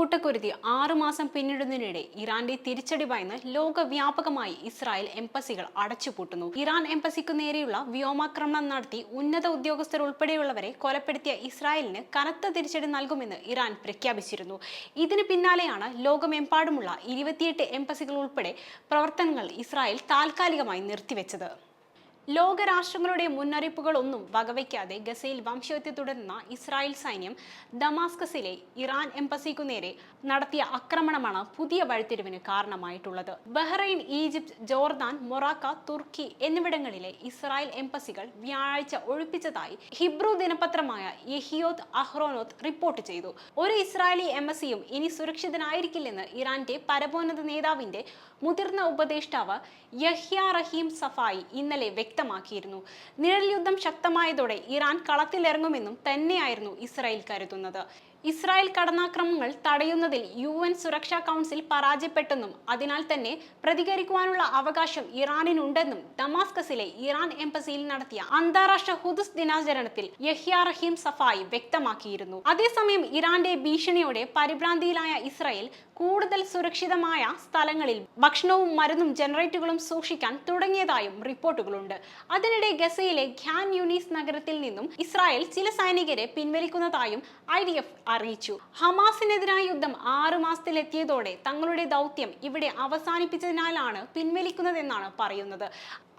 കൂട്ടക്കുരുതി ആറുമാസം പിന്നിടുന്നതിനിടെ ഇറാന്റെ തിരിച്ചടി ഭയന്ന് ലോകവ്യാപകമായി ഇസ്രായേൽ എംബസികൾ അടച്ചുപൂട്ടുന്നു. ഇറാൻ എംബസിക്കു നേരെയുള്ള വ്യോമാക്രമണം നടത്തി ഉന്നത ഉദ്യോഗസ്ഥർ ഉൾപ്പെടെയുള്ളവരെ കൊലപ്പെടുത്തിയ ഇസ്രായേലിന് കനത്ത തിരിച്ചടി നൽകുമെന്ന് ഇറാൻ പ്രഖ്യാപിച്ചിരുന്നു. ഇതിന് പിന്നാലെയാണ് ലോകമെമ്പാടുമുള്ള ഇരുപത്തിയെട്ട് എംബസികൾ ഉൾപ്പെടെ പ്രവർത്തനങ്ങൾ ഇസ്രായേൽ താൽക്കാലികമായി നിർത്തിവെച്ചത്. ലോകരാഷ്ട്രങ്ങളുടെ മുന്നറിയിപ്പുകളൊന്നും വകവയ്ക്കാതെ ഗസയിൽ വംശഹത്യ തുടരുന്ന ഇസ്രായേൽ സൈന്യം ദമാസ്കസിലെ ഇറാൻ എംബസിക്കു നേരെ നടത്തിയ ആക്രമണമാണ് പുതിയ വഴിത്തിരിവിന് കാരണമായിട്ടുള്ളത്. ബഹ്റൈൻ ഈജിപ്ത് ജോർദാൻ മൊറാക്ക തുർക്കി എന്നിവിടങ്ങളിലെ ഇസ്രായേൽ എംബസികൾ വ്യാഴാഴ്ച ഒഴിപ്പിച്ചതായി ഹിബ്രു ദിനപത്രമായ യഹിയോത് അഹ്റോനോത്ത് റിപ്പോർട്ട് ചെയ്തു. ഒരു ഇസ്രായേലി എംബസിയും ഇനി സുരക്ഷിതനായിരിക്കില്ലെന്ന് ഇറാന്റെ പരമോന്നത നേതാവിന്റെ മുതിർന്ന ഉപദേഷ്ടാവ് യഹ്യ റഹീം സഫായി ഇന്നലെ വ്യക്തമാക്കിയിരുന്നു. നിഴൽ യുദ്ധം ശക്തമായതോടെ ഇറാൻ കളത്തിലിറങ്ങുമെന്നും തന്നെയായിരുന്നു ഇസ്രായേൽ കരുതുന്നത്. ഇസ്രായേൽ കടന്നാക്രമങ്ങൾ തടയുന്നതിൽ യു എൻ സുരക്ഷാ കൗൺസിൽ പരാജയപ്പെട്ടെന്നും അതിനാൽ തന്നെ പ്രതികരിക്കുവാനുള്ള അവകാശം ഇറാനിനുണ്ടെന്നും ദമാസ്കസിലെ ഇറാൻ എംബസിയിൽ നടത്തിയ അന്താരാഷ്ട്ര ഹുദുസ് ദിനാചരണത്തിൽ യഹ്യ റഹീം സഫായി വ്യക്തമാക്കിയിരുന്നു. അതേസമയം ഇറാന്റെ ഭീഷണിയോടെ പരിഭ്രാന്തിയിലായ ഇസ്രായേൽ കൂടുതൽ സുരക്ഷിതമായ സ്ഥലങ്ങളിൽ ഭക്ഷണവും മരുന്നും ജനറേറ്ററുകളും സൂക്ഷിക്കാൻ തുടങ്ങിയതായും റിപ്പോർട്ടുകളുണ്ട്. അതിനിടെ ഗസയിലെ ഖ്യാൻ യുനീസ് നഗരത്തിൽ നിന്നും ഇസ്രായേൽ ചില സൈനികരെ പിൻവലിക്കുന്നതായും ഐ അറിയിച്ചു. ഹമാസിനെതിരായ യുദ്ധം ആറു മാസത്തിലെത്തിയതോടെ തങ്ങളുടെ ദൗത്യം ഇവിടെ അവസാനിപ്പിച്ചതിനാലാണ് പിൻവലിക്കുന്നതെന്നാണ് പറയുന്നത്.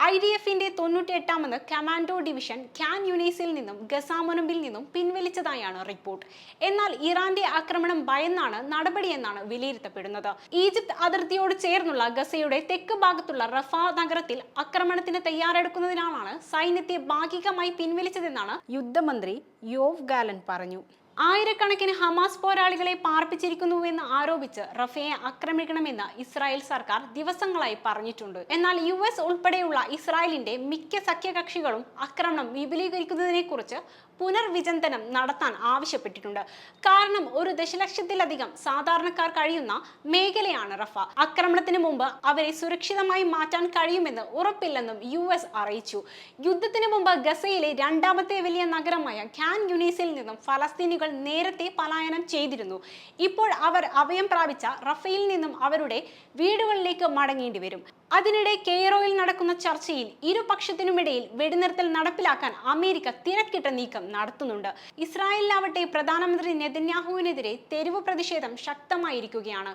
ഐ ഡി എഫിന്റെ തൊണ്ണൂറ്റി എട്ടാമത് കമാൻഡോ ഡിവിഷൻ ക്യാൻ യുനീസിൽ നിന്നും ഗസാമുനമ്പിൽ നിന്നും പിൻവലിച്ചതായാണ് റിപ്പോർട്ട്. എന്നാൽ ഇറാന്റെ ആക്രമണം ഭയന്നാണ് നടപടിയെന്നാണ് വിലയിരുത്തപ്പെടുന്നത്. ഈജിപ്ത് അതിർത്തിയോട് ചേർന്നുള്ള ഗസയുടെ തെക്ക് ഭാഗത്തുള്ള റഫ നഗരത്തിൽ ആക്രമണത്തിന് തയ്യാറെടുക്കുന്നതിനാലാണ് സൈന്യത്തെ ഭാഗികമായി പിൻവലിച്ചതെന്നാണ് യുദ്ധമന്ത്രി യോവ് ഗാലൻ പറഞ്ഞു. ആയിരക്കണക്കിന് ഹമാസ് പോരാളികളെ പാർപ്പിച്ചിരിക്കുന്നുവെന്ന് ആരോപിച്ച് റഫയെ ആക്രമിക്കണമെന്ന് ഇസ്രായേൽ സർക്കാർ ദിവസങ്ങളായി പറഞ്ഞിട്ടുണ്ട്. എന്നാൽ യു എസ് ഉൾപ്പെടെയുള്ള ഇസ്രായേലിന്റെ മിക്ക സഖ്യകക്ഷികളും ആക്രമണം വിപുലീകരിക്കുന്നതിനെക്കുറിച്ച് പുനർവിചിന്തനം നടത്താൻ ആവശ്യപ്പെട്ടിട്ടുണ്ട്. കാരണം ഒരു ദശലക്ഷത്തിലധികം സാധാരണക്കാർ കഴിയുന്ന മേഖലയാണ് റഫ. ആക്രമണത്തിന് മുമ്പ് അവരെ സുരക്ഷിതമായി മാറ്റാൻ കഴിയുമെന്ന് ഉറപ്പില്ലെന്നും യു എസ് അറിയിച്ചു. യുദ്ധത്തിന് മുമ്പ് ഗസയിലെ രണ്ടാമത്തെ വലിയ നഗരമായ ഖാൻ യുനീസിൽ നിന്നും ഫലസ്തീനികൾ നേരത്തെ പലായനം ചെയ്തിരുന്നു. ഇപ്പോൾ അവർ അഭയം പ്രാപിച്ച റഫേലിൽ നിന്നും അവരുടെ വീടുകളിലേക്ക് മടങ്ങേണ്ടി വരും. അതിനിടെ കെയ്റോയിൽ നടക്കുന്ന ചർച്ചയിൽ ഇരുപക്ഷത്തിനുമിടയിൽ വെടിനിർത്തൽ നടപ്പിലാക്കാൻ അമേരിക്ക തിരക്കിട്ട നീക്കം നടത്തുന്നുണ്ട്. ഇസ്രായേലിലാവട്ടെ പ്രധാനമന്ത്രി നെതന്യാഹുവിനെതിരെ തെരുവ് പ്രതിഷേധം ശക്തമായിരിക്കുകയാണ്.